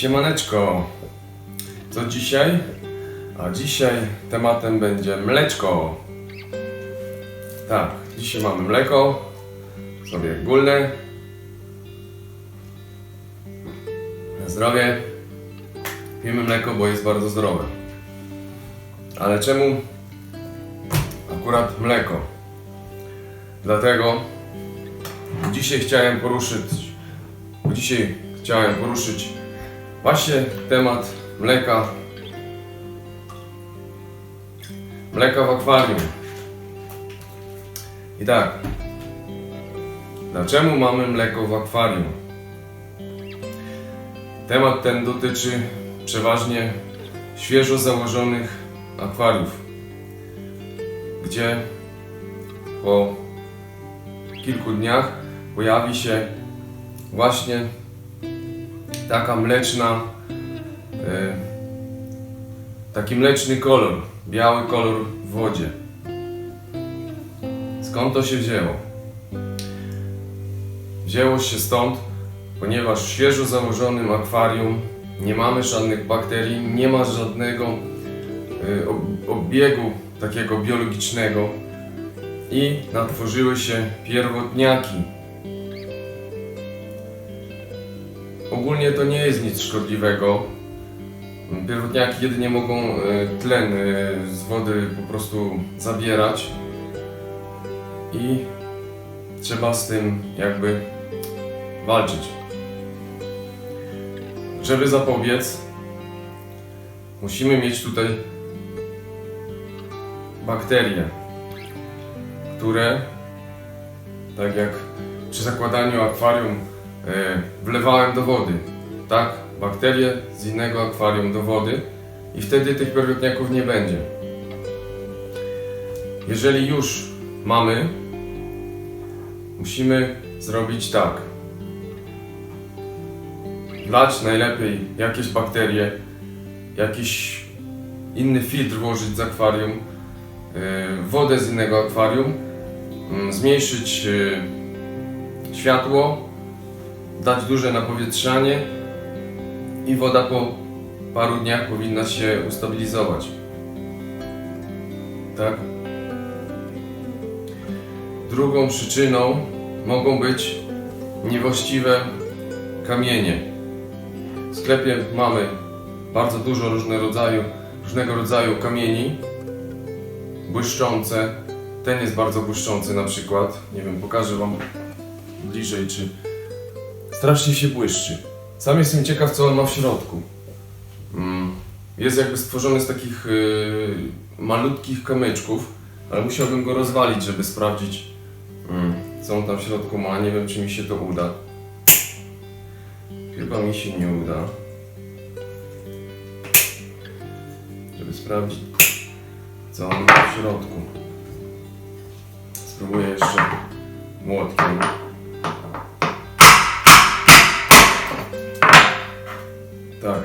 Siemaneczko. Co dzisiaj? A dzisiaj tematem będzie mleczko. Tak, dzisiaj mamy mleko. Sobie ogólne. Na zdrowie. Pijemy mleko, bo jest bardzo zdrowe. Ale czemu akurat mleko? Dlatego dzisiaj chciałem poruszyć Dzisiaj chciałem poruszyć właśnie temat mleka. Mleka w akwarium. I tak. Dlaczego mamy mleko w akwarium? Temat ten dotyczy przeważnie świeżo założonych akwariów, gdzie po kilku dniach pojawi się właśnie taka mleczna, e, taki mleczny kolor, biały kolor w wodzie. Skąd to się wzięło? Wzięło się stąd, ponieważ w świeżo założonym akwarium nie mamy żadnych bakterii, nie ma żadnego e, ob- obiegu takiego biologicznego i natworzyły się pierwotniaki, Ogólnie to nie jest nic szkodliwego. Pierwotniaki jedynie mogą e, tlen e, z wody po prostu zabierać i trzeba z tym jakby walczyć. Żeby zapobiec, musimy mieć tutaj bakterie, które tak jak przy zakładaniu akwarium wlewałem do wody, tak, bakterie z innego akwarium do wody i wtedy tych pierwotniaków nie będzie. Jeżeli już mamy, musimy zrobić tak. Wlać najlepiej jakieś bakterie, jakiś inny filtr włożyć z akwarium, e, wodę z innego akwarium, mm, zmniejszyć e, światło, dać duże napowietrzanie i woda po paru dniach powinna się ustabilizować. Tak? Drugą przyczyną mogą być niewłaściwe kamienie. W sklepie mamy bardzo dużo różnego rodzaju, różnego rodzaju kamieni błyszczące. Ten jest bardzo błyszczący na przykład. Nie wiem, pokażę Wam bliżej, czy strasznie się błyszczy. Sam jestem ciekaw, co on ma w środku. Mm, Jest jakby stworzony z takich yy, malutkich kamyczków, ale musiałbym go rozwalić, żeby sprawdzić, mm, co on tam w środku ma. Nie wiem, czy mi się to uda. Chyba mi się nie uda. Żeby sprawdzić, co on ma w środku. Spróbuję jeszcze młotkiem. Tak.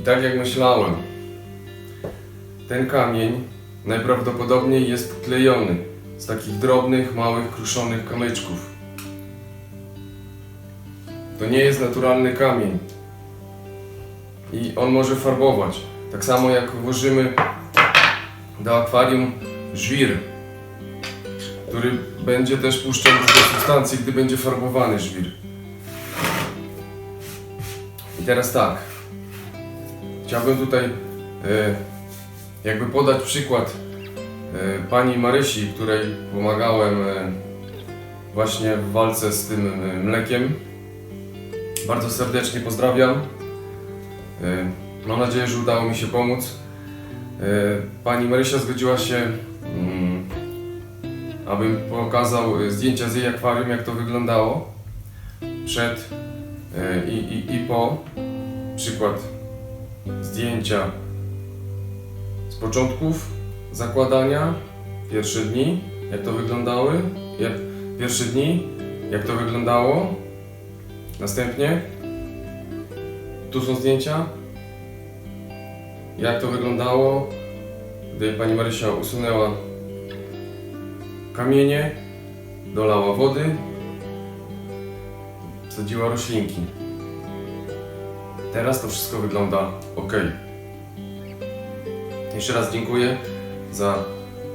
I tak jak myślałem, ten kamień najprawdopodobniej jest klejony z takich drobnych, małych, kruszonych kamyczków. To nie jest naturalny kamień. I on może farbować. Tak samo jak włożymy do akwarium żwir, który będzie też puszczał różne substancje, gdy będzie farbowany żwir. I teraz tak. Chciałbym tutaj e, jakby podać przykład e, pani Marysi, której pomagałem e, właśnie w walce z tym mlekiem. Bardzo serdecznie pozdrawiam. Mam nadzieję, że udało mi się pomóc. Pani Marysia zgodziła się, mm, abym pokazał zdjęcia z jej akwarium, jak to wyglądało przed i, i, i po. Przykład zdjęcia z początków zakładania, pierwsze dni, jak to wyglądały, jak, pierwsze dni, jak to wyglądało. Następnie tu są zdjęcia, jak to wyglądało, gdy pani Marysia usunęła kamienie, dolała wody, wsadziła roślinki. Teraz to wszystko wygląda ok. Jeszcze raz dziękuję za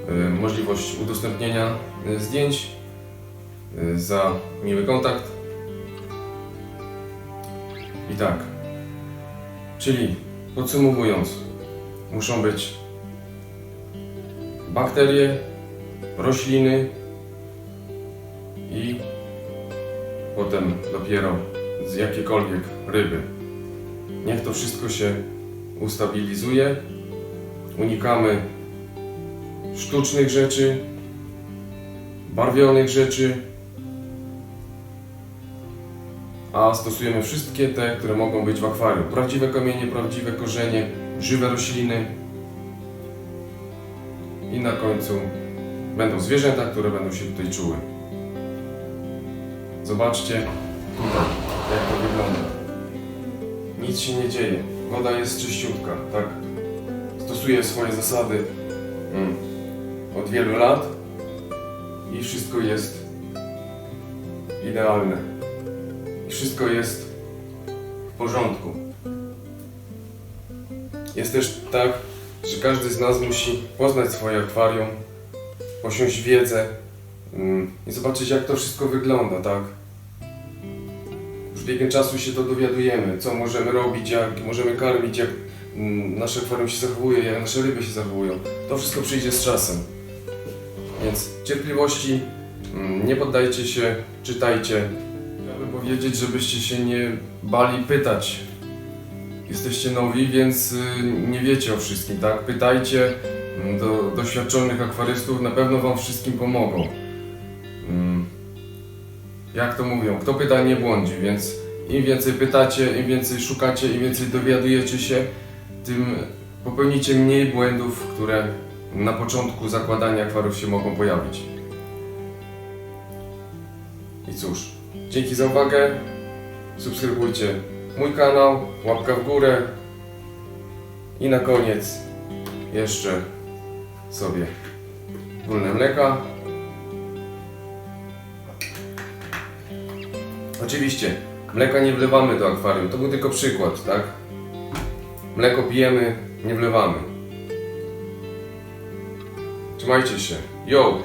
y, możliwość udostępnienia y, zdjęć, y, za miły kontakt. I tak, czyli podsumowując, muszą być bakterie, rośliny i potem dopiero z jakiekolwiek ryby. Niech to wszystko się ustabilizuje. Unikamy sztucznych rzeczy, barwionych rzeczy, a stosujemy wszystkie te, które mogą być w akwarium. Prawdziwe kamienie, prawdziwe korzenie, żywe rośliny i na końcu będą zwierzęta, które będą się tutaj czuły. Zobaczcie tutaj, jak to wygląda. Nic się nie dzieje. Woda jest czyściutka, tak? Stosuję swoje zasady mm, od wielu lat i wszystko jest idealne. I wszystko jest w porządku. Jest też tak, że każdy z nas musi poznać swoje akwarium, posiąść wiedzę mm, i zobaczyć, jak to wszystko wygląda, tak? Biegiem czasu się to dowiadujemy, co możemy robić, jak możemy karmić, jak mm, nasze akwarium się zachowuje, jak nasze ryby się zachowują. To wszystko przyjdzie z czasem. Więc cierpliwości, mm, nie poddajcie się, czytajcie. Chciałbym powiedzieć, żebyście się nie bali pytać. Jesteście nowi, więc y, nie wiecie o wszystkim, tak? Pytajcie mm, do doświadczonych akwarystów, na pewno Wam wszystkim pomogą. Jak to mówią, kto pyta nie błądzi, więc im więcej pytacie, im więcej szukacie, im więcej dowiadujecie się, tym popełnicie mniej błędów, które na początku zakładania akwarów się mogą pojawić. I cóż, dzięki za uwagę. Subskrybujcie mój kanał, łapka w górę. I na koniec jeszcze sobie pólne mleka. Oczywiście, mleka nie wlewamy do akwarium. To był tylko przykład, tak? Mleko pijemy, nie wlewamy. Trzymajcie się. Yo!